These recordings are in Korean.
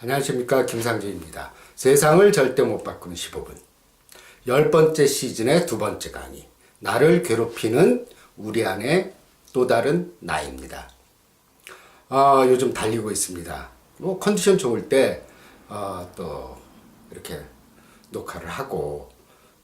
안녕하십니까 김상진입니다. 세상을 절대 못 바꾸는 15분 열 번째 시즌의 두 번째 강의 나를 괴롭히는 우리 안의 또 다른 나입니다. 아, 요즘 달리고 있습니다. 뭐 컨디션 좋을 때 어, 또 이렇게 녹화를 하고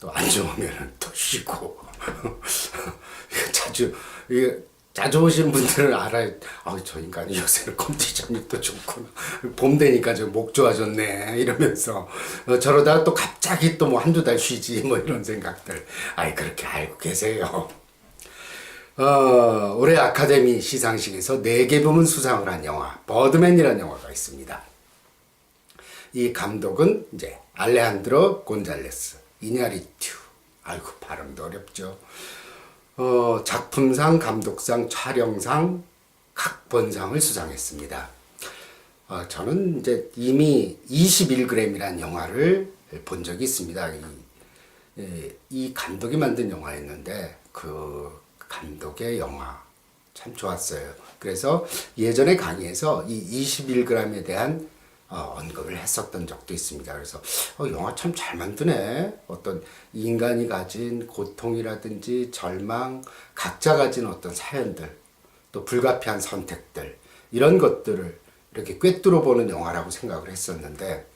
또 안 좋으면 또 쉬고 자주 이게 자주 오신 분들은 알아요. 아, 저 인간이 요새는 컨디션이 또 좋구나. 봄 되니까 저 목 좋아졌네. 이러면서 어, 저러다가 또 갑자기 또 뭐 한두 달 쉬지 뭐 이런 생각들. 아이, 그렇게 알고 계세요. 어, 올해 아카데미 시상식에서 네개 부문 수상을 한 영화, 버드맨이라는 영화가 있습니다. 이 감독은 이제 알레한드로 곤잘레스, 이냐리튜. 아이고, 발음도 어렵죠. 어, 작품상, 감독상, 촬영상, 각본상을 수상했습니다. 어, 저는 이제 이미 21g이라는 영화를 본 적이 있습니다. 이, 예, 이 감독이 만든 영화였는데 그 감독의 영화 참 좋았어요. 그래서 예전에 강의에서 이 21g에 대한 어, 언급을 했었던 적도 있습니다. 그래서 어, 영화 참 잘 만드네. 어떤 인간이 가진 고통이라든지 절망, 각자 가진 어떤 사연들, 또 불가피한 선택들 이런 것들을 이렇게 꿰뚫어 보는 영화라고 생각을 했었는데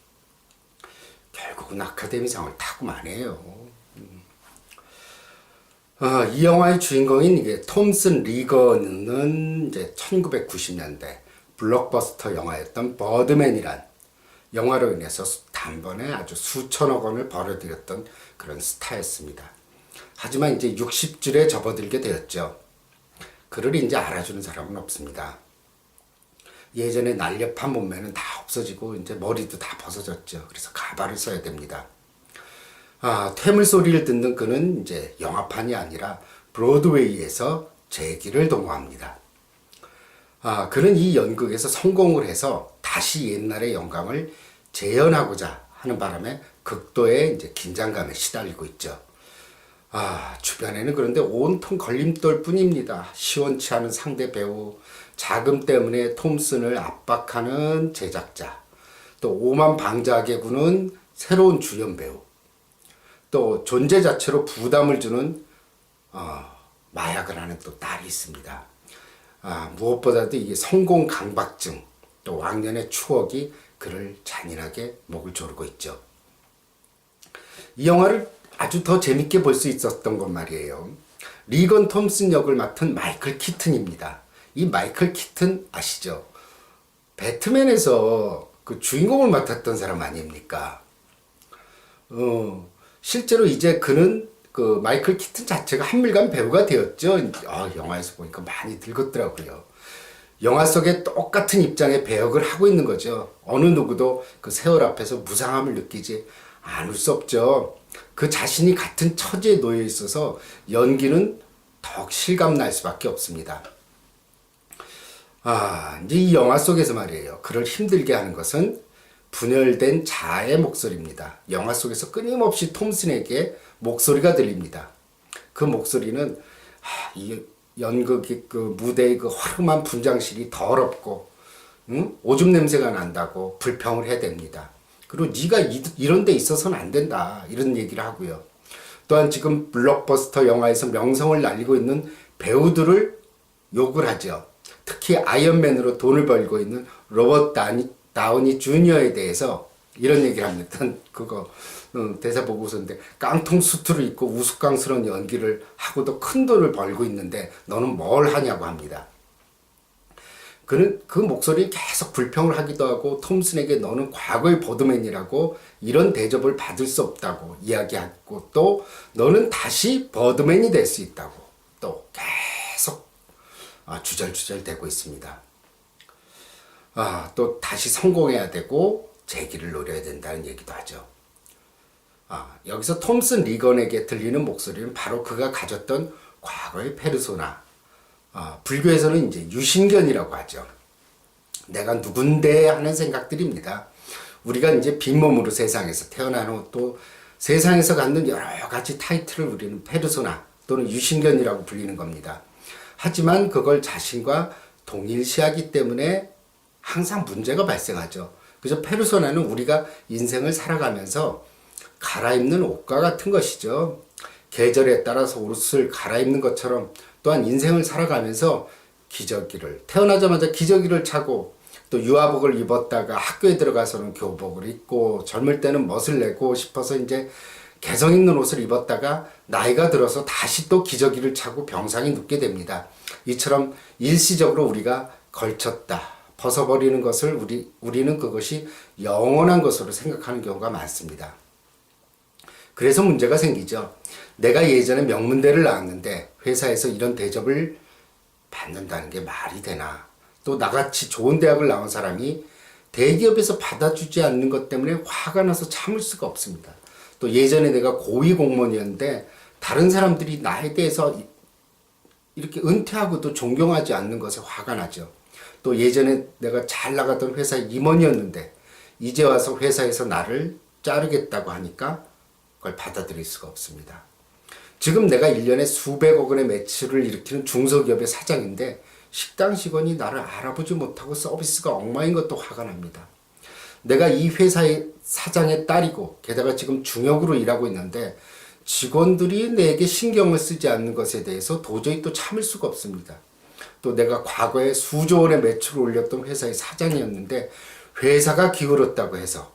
결국은 아카데미상을 타고 마네요. 어, 이 영화의 주인공인 이게 톰슨 리거는 이제 1990년대 블록버스터 영화였던 버드맨이란 영화로 인해서 수- 단번에 아주 수천억 원을 벌어들였던 그런 스타였습니다. 하지만 이제 60줄에 접어들게 되었죠. 그를 이제 알아주는 사람은 없습니다. 예전에 날렵한 몸매는 다 없어지고 이제 머리도 다 벗어졌죠. 그래서 가발을 써야 됩니다. 아, 퇴물 소리를 듣는 그는 이제 영화판이 아니라 브로드웨이에서 재기를 도모합니다. 아, 그는 이 연극에서 성공을 해서 다시 옛날의 영광을 재현하고자 하는 바람에 극도의 이제 긴장감에 시달리고 있죠. 아, 주변에는 그런데 온통 걸림돌 뿐입니다. 시원치 않은 상대 배우, 자금 때문에 톰슨을 압박하는 제작자, 또 오만 방자하게 구는 새로운 주연 배우, 또 존재 자체로 부담을 주는 어, 마약을 하는 또 딸이 있습니다. 아, 무엇보다도 이게 성공 강박증, 또 왕년의 추억이 그를 잔인하게 목을 조르고 있죠. 이 영화를 아주 더 재밌게 볼 수 있었던 건 말이에요. 리건 톰슨 역을 맡은 마이클 키튼입니다. 이 마이클 키튼 아시죠? 배트맨에서 그 주인공을 맡았던 사람 아닙니까? 어, 실제로 이제 그는 그 마이클 키튼 자체가 한밀간 배우가 되었죠. 아, 영화에서 보니까 많이 늙었더라고요. 영화 속에 똑같은 입장의 배역을 하고 있는 거죠. 어느 누구도 그 세월 앞에서 무상함을 느끼지 않을 수 없죠. 그 자신이 같은 처지에 놓여 있어서 연기는 더욱 실감 날 수밖에 없습니다. 아, 이제 이 영화 속에서 말이에요. 그를 힘들게 하는 것은 분열된 자아의 목소리입니다. 영화 속에서 끊임없이 톰슨에게 목소리가 들립니다. 그 목소리는 아, 이 연극의 그 무대의 그 화름한 분장실이 더럽고 응? 오줌 냄새가 난다고 불평을 해댑니다. 그리고 네가 이, 이런 데 있어서는 안 된다 이런 얘기를 하고요. 또한 지금 블록버스터 영화에서 명성을 날리고 있는 배우들을 욕을 하죠. 특히 아이언맨으로 돈을 벌고 있는 로버트 다니, 다우니 주니어에 대해서 이런 얘기를 합니다. 그거 어, 대사 보고서인데 깡통 수트를 입고 우스꽝스러운 연기를 하고도 큰 돈을 벌고 있는데 너는 뭘 하냐고 합니다. 그는 그 목소리 계속 불평을 하기도 하고 톰슨에게 너는 과거의 버드맨이라고 이런 대접을 받을 수 없다고 이야기하고 또 너는 다시 버드맨이 될 수 있다고 또 계속 아, 주절주절 되고 있습니다. 아, 또 다시 성공해야 되고 재기를 노려야 된다는 얘기도 하죠. 아, 여기서 톰슨 리건에게 들리는 목소리는 바로 그가 가졌던 과거의 페르소나. 아, 불교에서는 이제 유신견이라고 하죠. 내가 누군데 하는 생각들입니다. 우리가 이제 빈몸으로 세상에서 태어난 후 또 세상에서 갖는 여러 가지 타이틀을 우리는 페르소나 또는 유신견이라고 불리는 겁니다. 하지만 그걸 자신과 동일시하기 때문에 항상 문제가 발생하죠. 그래서 페르소나는 우리가 인생을 살아가면서 갈아입는 옷과 같은 것이죠. 계절에 따라서 옷을 갈아입는 것처럼 또한 인생을 살아가면서 기저귀를 태어나자마자 기저귀를 차고 또 유아복을 입었다가 학교에 들어가서는 교복을 입고 젊을 때는 멋을 내고 싶어서 이제 개성 있는 옷을 입었다가 나이가 들어서 다시 또 기저귀를 차고 병상에 눕게 됩니다. 이처럼 일시적으로 우리가 걸쳤다. 벗어버리는 것을 우리, 우리는 그것이 영원한 것으로 생각하는 경우가 많습니다. 그래서 문제가 생기죠. 내가 예전에 명문대를 나왔는데 회사에서 이런 대접을 받는다는 게 말이 되나? 또 나같이 좋은 대학을 나온 사람이 대기업에서 받아주지 않는 것 때문에 화가 나서 참을 수가 없습니다. 또 예전에 내가 고위 공무원이었는데 다른 사람들이 나에 대해서 이- 이렇게 은퇴하고도 존경하지 않는 것에 화가 나죠. 또 예전에 내가 잘 나가던 회사 임원이었는데 이제 와서 회사에서 나를 자르겠다고 하니까 그걸 받아들일 수가 없습니다. 지금 내가 1년에 수백억 원의 매출을 일으키는 중소기업의 사장인데 식당 직원이 나를 알아보지 못하고 서비스가 엉망인 것도 화가 납니다. 내가 이 회사의 사장의 딸이고 게다가 지금 중역으로 일하고 있는데 직원들이 내게 신경을 쓰지 않는 것에 대해서 도저히 또 참을 수가 없습니다. 또 내가 과거에 수조 원의 매출을 올렸던 회사의 사장이었는데 회사가 기울었다고 해서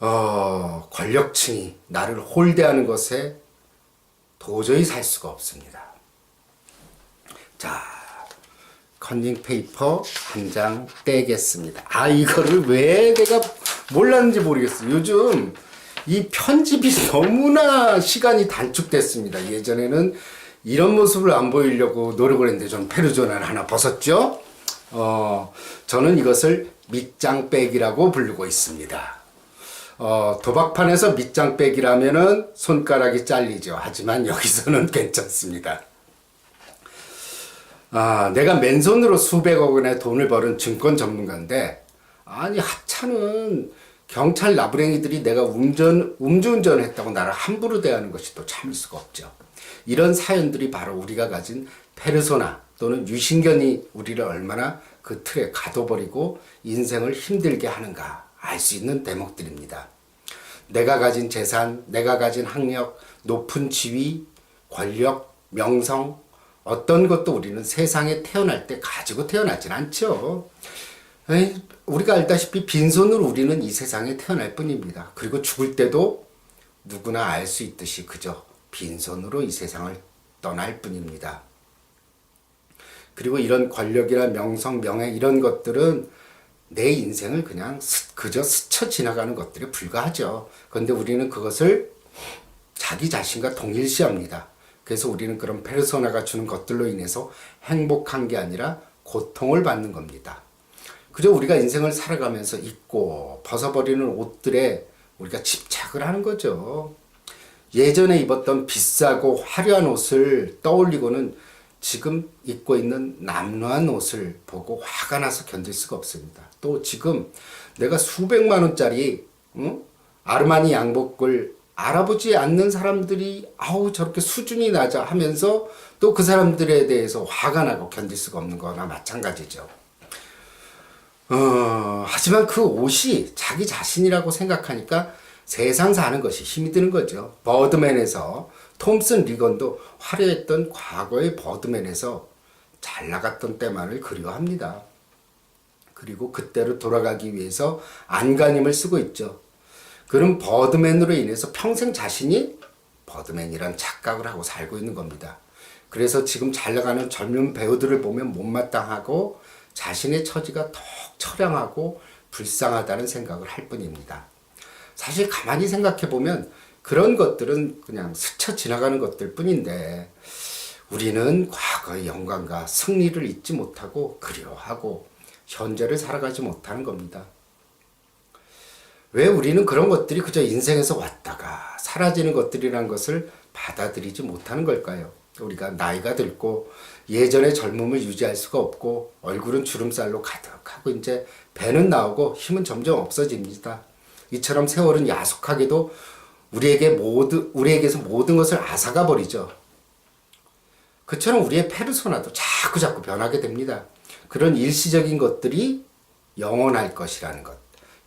어, 권력층이 나를 홀대하는 것에 도저히 살 수가 없습니다. 자, 컨닝 페이퍼 한 장 떼겠습니다. 아, 이거를 왜 내가 몰랐는지 모르겠어요. 요즘 이 편집이 너무나 시간이 단축됐습니다. 예전에는 이런 모습을 안 보이려고 노력을 했는데 전 페르조나를 하나 벗었죠. 어, 저는 이것을 밑장빼기라고 부르고 있습니다. 어, 도박판에서 밑장 빼기라면은 손가락이 잘리죠. 하지만 여기서는 괜찮습니다. 아, 내가 맨손으로 수백억 원의 돈을 벌은 증권 전문가인데, 아니, 하찮은 경찰 나부랭이들이 내가 운전, 음주운전을 했다고 나를 함부로 대하는 것이 또 참을 수가 없죠. 이런 사연들이 바로 우리가 가진 페르소나 또는 유신견이 우리를 얼마나 그 틀에 가둬버리고 인생을 힘들게 하는가 알 수 있는 대목들입니다. 내가 가진 재산, 내가 가진 학력, 높은 지위, 권력, 명성, 어떤 것도 우리는 세상에 태어날 때 가지고 태어나진 않죠. 우리가 알다시피 빈손으로 우리는 이 세상에 태어날 뿐입니다. 그리고 죽을 때도 누구나 알 수 있듯이 그저 빈손으로 이 세상을 떠날 뿐입니다. 그리고 이런 권력이나 명성, 명예 이런 것들은 내 인생을 그냥 스- 그저 스쳐 지나가는 것들에 불과하죠. 그런데 우리는 그것을 자기 자신과 동일시합니다. 그래서 우리는 그런 페르소나가 주는 것들로 인해서 행복한 게 아니라 고통을 받는 겁니다. 그저 우리가 인생을 살아가면서 입고 벗어버리는 옷들에 우리가 집착을 하는 거죠. 예전에 입었던 비싸고 화려한 옷을 떠올리고는 지금 입고 있는 남루한 옷을 보고 화가 나서 견딜 수가 없습니다. 또 지금 내가 수백만 원짜리 응? 아르마니 양복을 알아보지 않는 사람들이 아우 저렇게 수준이 낮아 하면서 또 그 사람들에 대해서 화가 나고 견딜 수가 없는 거나 마찬가지죠. 어, 하지만 그 옷이 자기 자신이라고 생각하니까 세상 사는 것이 힘이 드는 거죠. 버드맨에서 톰슨 리건도 화려했던 과거의 버드맨에서 잘 나갔던 때만을 그리워합니다. 그리고 그때로 돌아가기 위해서 안간힘을 쓰고 있죠. 그런 버드맨으로 인해서 평생 자신이 버드맨이란 착각을 하고 살고 있는 겁니다. 그래서 지금 잘 나가는 젊은 배우들을 보면 못마땅하고 자신의 처지가 더 처량하고 불쌍하다는 생각을 할 뿐입니다. 사실 가만히 생각해 보면 그런 것들은 그냥 스쳐 지나가는 것들 뿐인데 우리는 과거의 영광과 승리를 잊지 못하고 그리워하고 현재를 살아가지 못하는 겁니다. 왜 우리는 그런 것들이 그저 인생에서 왔다가 사라지는 것들이란 것을 받아들이지 못하는 걸까요? 우리가 나이가 들고 예전의 젊음을 유지할 수가 없고 얼굴은 주름살로 가득하고 이제 배는 나오고 힘은 점점 없어집니다. 이처럼 세월은 야속하게도 우리에게 모든 우리에게서 모든 것을 앗아가 버리죠. 그처럼 우리의 페르소나도 자꾸 자꾸 변하게 됩니다. 그런 일시적인 것들이 영원할 것이라는 것.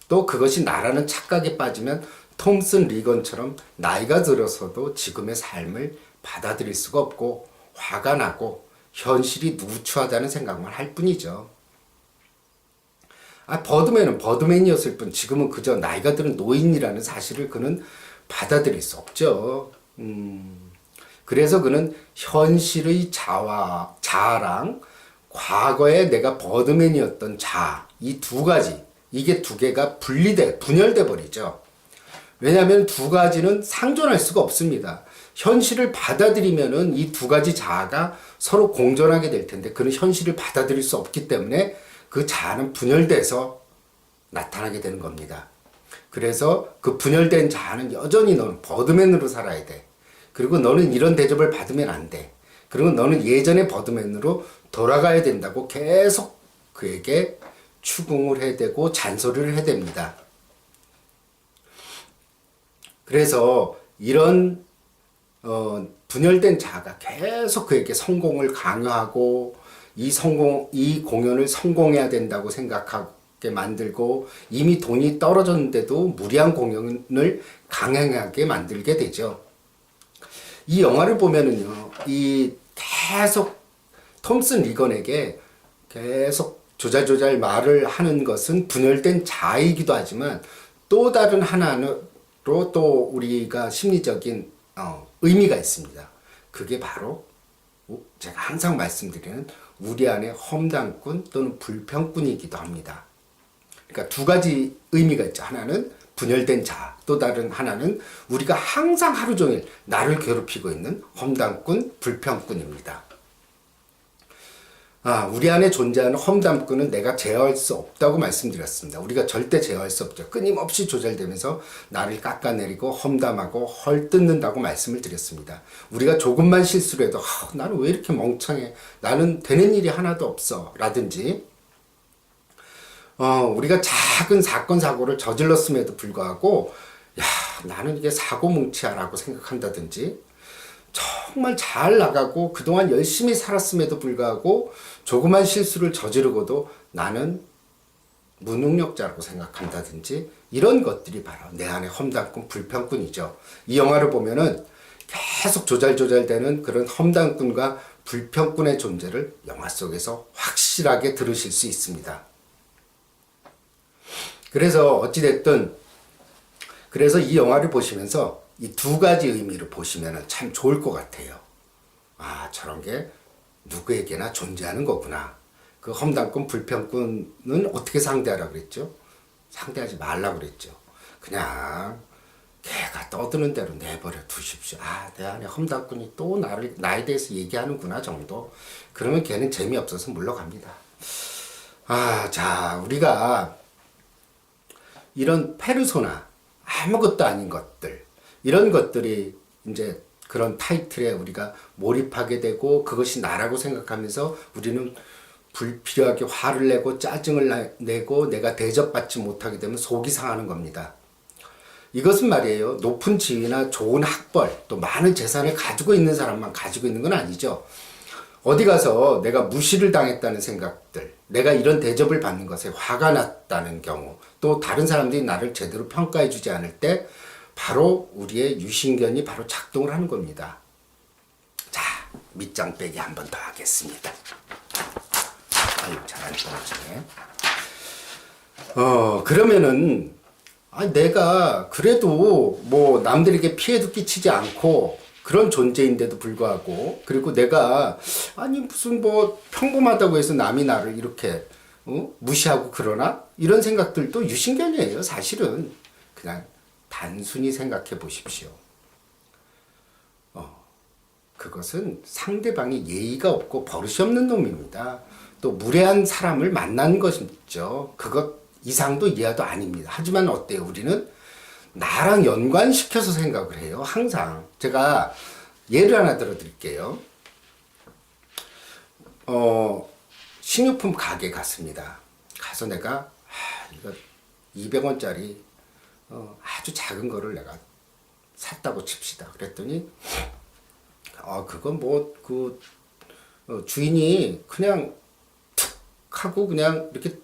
또 그것이 나라는 착각에 빠지면 톰슨 리건처럼 나이가 들어서도 지금의 삶을 받아들일 수가 없고 화가 나고 현실이 누추하다는 생각만 할 뿐이죠. 아, 버드맨은 버드맨이었을 뿐 지금은 그저 나이가 든 노인이라는 사실을 그는 받아들일 수 없죠. 음, 그래서 그는 현실의 자와 자아랑 과거에 내가 버드맨이었던 자, 이 두 가지, 이게 두 개가 분리돼, 분열돼 버리죠. 왜냐하면 두 가지는 상존할 수가 없습니다. 현실을 받아들이면은 이 두 가지 자아가 서로 공존하게 될 텐데 그는 현실을 받아들일 수 없기 때문에 그 자아는 분열돼서 나타나게 되는 겁니다. 그래서 그 분열된 자아는 여전히 너는 버드맨으로 살아야 돼. 그리고 너는 이런 대접을 받으면 안 돼. 그리고 너는 예전의 버드맨으로 돌아가야 된다고 계속 그에게 추궁을 해야 되고 잔소리를 해야 됩니다. 그래서 이런 어, 분열된 자가 계속 그에게 성공을 강요하고 이 성공 이 공연을 성공해야 된다고 생각하게 만들고 이미 돈이 떨어졌는데도 무리한 공연을 강행하게 만들게 되죠. 이 영화를 보면은요, 이 계속 톰슨 리건에게 계속 조잘조잘 말을 하는 것은 분열된 자이기도 하지만 또 다른 하나로 또 우리가 심리적인 어, 의미가 있습니다. 그게 바로 제가 항상 말씀드리는 우리 안에 험담꾼 또는 불평꾼이기도 합니다. 그러니까 두 가지 의미가 있죠. 하나는 분열된 자, 또 다른 하나는 우리가 항상 하루 종일 나를 괴롭히고 있는 험담꾼, 불평꾼입니다. 아, 우리 안에 존재하는 험담꾼은 내가 제어할 수 없다고 말씀드렸습니다. 우리가 절대 제어할 수 없죠. 끊임없이 조절되면서 나를 깎아내리고 험담하고 헐뜯는다고 말씀을 드렸습니다. 우리가 조금만 실수를 해도 아, 나는 왜 이렇게 멍청해? 나는 되는 일이 하나도 없어. 라든지 어, 우리가 작은 사건 사고를 저질렀음에도 불구하고 야, 나는 이게 사고 뭉치야라고 생각한다든지 정말 잘 나가고 그동안 열심히 살았음에도 불구하고 조그만 실수를 저지르고도 나는 무능력자라고 생각한다든지 이런 것들이 바로 내 안에 험담꾼 불평꾼이죠. 이 영화를 보면은 계속 조잘조잘되는 그런 험담꾼과 불평꾼의 존재를 영화 속에서 확실하게 들으실 수 있습니다. 그래서 어찌됐든 그래서 이 영화를 보시면서 이 두 가지 의미를 보시면 참 좋을 것 같아요. 아, 저런 게 누구에게나 존재하는 거구나. 그 험담꾼, 불평꾼은 어떻게 상대하라 그랬죠? 상대하지 말라 그랬죠. 그냥 걔가 떠드는 대로 내버려 두십시오. 아, 내 안에 험담꾼이 또 나를, 나에 대해서 얘기하는구나 정도. 그러면 걔는 재미없어서 물러갑니다. 아, 자, 우리가 이런 페르소나, 아무것도 아닌 것들, 이런 것들이 이제 그런 타이틀에 우리가 몰입하게 되고 그것이 나라고 생각하면서 우리는 불필요하게 화를 내고 짜증을 내고 내가 대접받지 못하게 되면 속이 상하는 겁니다. 이것은 말이에요. 높은 지위나 좋은 학벌, 또 많은 재산을 가지고 있는 사람만 가지고 있는 건 아니죠. 어디 가서 내가 무시를 당했다는 생각들, 내가 이런 대접을 받는 것에 화가 났다는 경우, 또 다른 사람들이 나를 제대로 평가해 주지 않을 때 바로 우리의 유신견이 바로 작동을 하는 겁니다. 자, 밑장 빼기 한 번 더 하겠습니다. 아유, 잘안 떨어지네. 어, 그러면은, 아, 내가 그래도 뭐 남들에게 피해도 끼치지 않고 그런 존재인데도 불구하고, 그리고 내가, 아니, 무슨 뭐 평범하다고 해서 남이 나를 이렇게, 어? 무시하고 그러나? 이런 생각들도 유신견이에요, 사실은. 그냥 단순히 생각해 보십시오. 어, 그것은 상대방이 예의가 없고 버릇이 없는 놈입니다. 또 무례한 사람을 만난 것이죠. 그것 이상도 이하도 아닙니다. 하지만 어때요? 우리는 나랑 연관시켜서 생각을 해요. 항상. 제가 예를 하나 들어 드릴게요. 어, 식료품 가게 갔습니다. 가서 내가, 아, 이거 200원짜리 어, 아주 작은 거를 내가 샀다고 칩시다. 그랬더니 어 그건 뭐그 어, 주인이 그냥 툭 하고 그냥 이렇게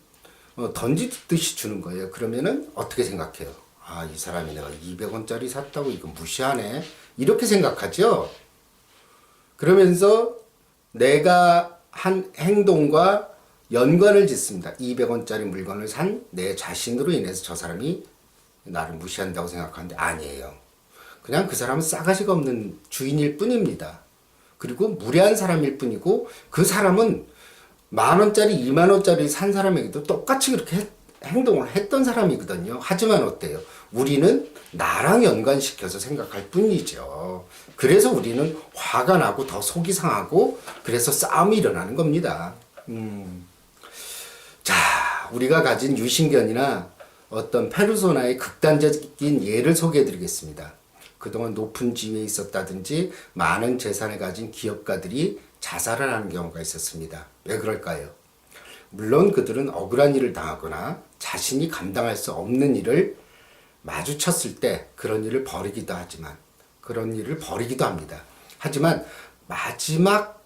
어, 던지듯이 주는 거예요. 그러면은 어떻게 생각해요? 아, 이 사람이 내가 200원짜리 샀다고 이거 무시하네. 이렇게 생각하죠? 그러면서 내가 한 행동과 연관을 짓습니다. 200원짜리 물건을 산 내 자신으로 인해서 저 사람이 나를 무시한다고 생각하는데 아니에요. 그냥 그 사람은 싸가지가 없는 주인일 뿐입니다. 그리고 무례한 사람일 뿐이고 그 사람은 만 원짜리, 이만 원짜리 산 사람에게도 똑같이 그렇게 했- 행동을 했던 사람이거든요. 하지만 어때요? 우리는 나랑 연관시켜서 생각할 뿐이죠. 그래서 우리는 화가 나고 더 속이 상하고 그래서 싸움이 일어나는 겁니다. 음. 자, 우리가 가진 유신견이나 어떤 페르소나의 극단적인 예를 소개해 드리겠습니다. 그동안 높은 지위에 있었다든지 많은 재산을 가진 기업가들이 자살을 하는 경우가 있었습니다. 왜 그럴까요? 물론 그들은 억울한 일을 당하거나 자신이 감당할 수 없는 일을 마주쳤을 때 그런 일을 벌이기도 하지만 그런 일을 벌이기도 합니다. 하지만 마지막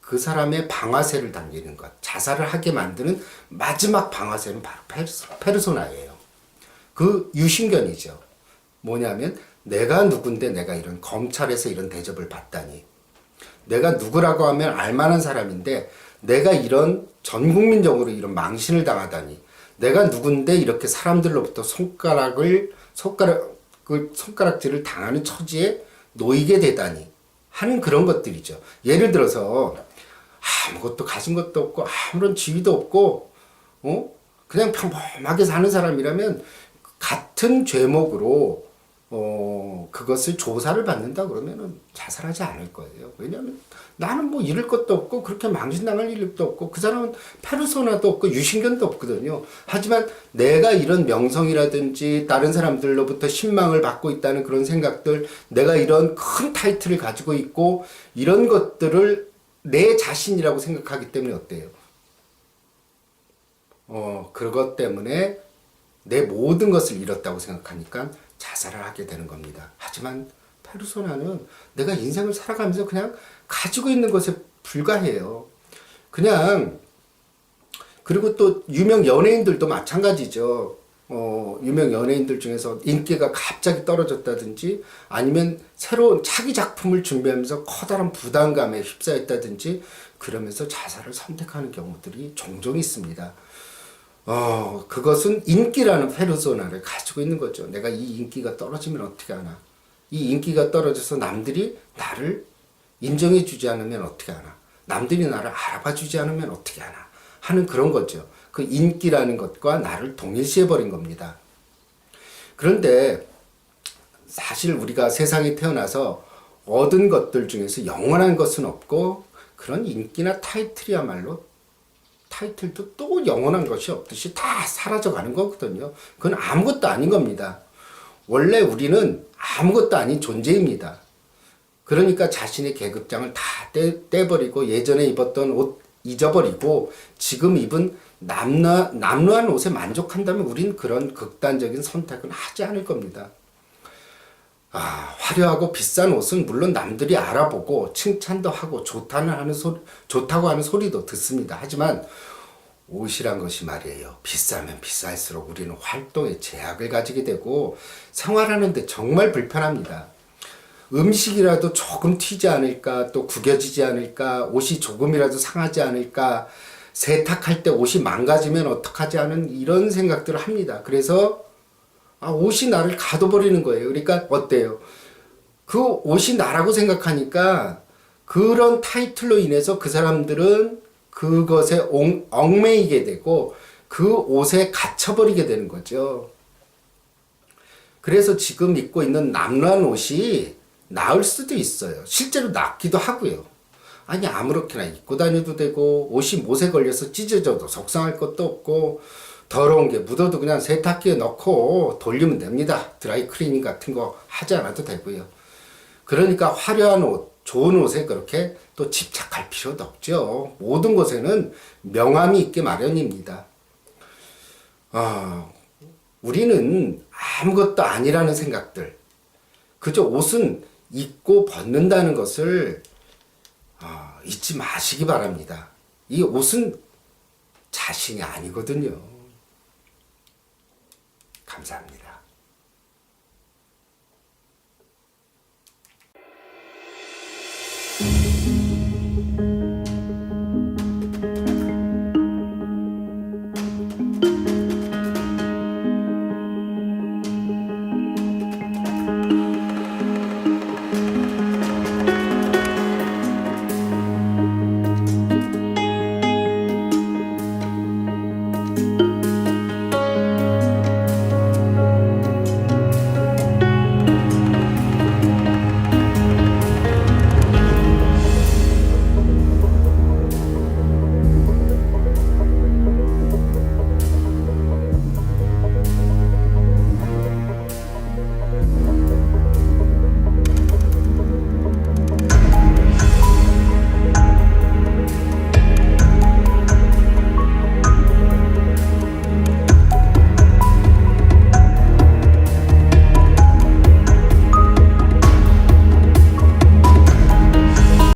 그 사람의 방아쇠를 당기는 것, 자살을 하게 만드는 마지막 방아쇠는 바로 페르소, 페르소나예요. 그 유신견이죠. 뭐냐면 내가 누군데 내가 이런 검찰에서 이런 대접을 받다니. 내가 누구라고 하면 알만한 사람인데 내가 이런 전 국민적으로 이런 망신을 당하다니. 내가 누군데 이렇게 사람들로부터 손가락을 손가락을 손가락질을 당하는 처지에 놓이게 되다니 하는 그런 것들이죠. 예를 들어서 아무것도 가진 것도 없고 아무런 지위도 없고 어 그냥 평범하게 사는 사람이라면 같은 죄목으로 어 그것을 조사를 받는다 그러면은 자살하지 않을 거예요. 왜냐하면 나는 뭐 잃을 것도 없고 그렇게 망신당할 일도 없고 그 사람은 페르소나도 없고 유신견도 없거든요. 하지만 내가 이런 명성이라든지 다른 사람들로부터 신망을 받고 있다는 그런 생각들, 내가 이런 큰 타이틀을 가지고 있고 이런 것들을 내 자신이라고 생각하기 때문에 어때요? 어, 그것 때문에 내 모든 것을 잃었다고 생각하니까 자살을 하게 되는 겁니다. 하지만 페르소나는 내가 인생을 살아가면서 그냥 가지고 있는 것에 불과해요. 그냥 그리고 또 유명 연예인들도 마찬가지죠. 어, 유명 연예인들 중에서 인기가 갑자기 떨어졌다든지 아니면 새로운 차기 작품을 준비하면서 커다란 부담감에 휩싸였다든지 그러면서 자살을 선택하는 경우들이 종종 있습니다. 어, 그것은 인기라는 페르소나를 가지고 있는 거죠. 내가 이 인기가 떨어지면 어떻게 하나. 이 인기가 떨어져서 남들이 나를 인정해 주지 않으면 어떻게 하나. 남들이 나를 알아봐 주지 않으면 어떻게 하나. 하는 그런 거죠. 그 인기라는 것과 나를 동일시해 버린 겁니다. 그런데 사실 우리가 세상에 태어나서 얻은 것들 중에서 영원한 것은 없고 그런 인기나 타이틀이야말로 타이틀도 또 영원한 것이 없듯이 다 사라져 가는 거거든요. 그건 아무것도 아닌 겁니다. 원래 우리는 아무것도 아닌 존재입니다. 그러니까 자신의 계급장을 다 떼, 떼버리고 예전에 입었던 옷 잊어버리고 지금 입은 남루, 남루한 옷에 만족한다면 우린 그런 극단적인 선택은 하지 않을 겁니다. 아, 화려하고 비싼 옷은 물론 남들이 알아보고 칭찬도 하고 좋다는 하는 소, 좋다고 하는 소리도 듣습니다. 하지만 옷이란 것이 말이에요. 비싸면 비쌀수록 우리는 활동에 제약을 가지게 되고 생활하는데 정말 불편합니다. 음식이라도 조금 튀지 않을까, 또 구겨지지 않을까, 옷이 조금이라도 상하지 않을까, 세탁할 때 옷이 망가지면 어떡하지 하는 이런 생각들을 합니다. 그래서 아, 옷이 나를 가둬버리는 거예요. 그러니까 어때요? 그 옷이 나라고 생각하니까 그런 타이틀로 인해서 그 사람들은 그것에 옹, 얽매이게 되고 그 옷에 갇혀버리게 되는 거죠. 그래서 지금 입고 있는 남루한 옷이 나을 수도 있어요. 실제로 낫기도 하고요. 아니 아무렇게나 입고 다녀도 되고 옷이 못에 걸려서 찢어져도 속상할 것도 없고 더러운 게 묻어도 그냥 세탁기에 넣고 돌리면 됩니다. 드라이 클리닝 같은 거 하지 않아도 되고요. 그러니까 화려한 옷, 좋은 옷에 그렇게 또 집착할 필요도 없죠. 모든 것에는 명암이 있게 마련입니다. 아, 우리는 아무것도 아니라는 생각들. 그저 옷은 입고 벗는다는 것을 아, 잊지 마시기 바랍니다. 이 옷은 자신이 아니거든요. 감사합니다. thank you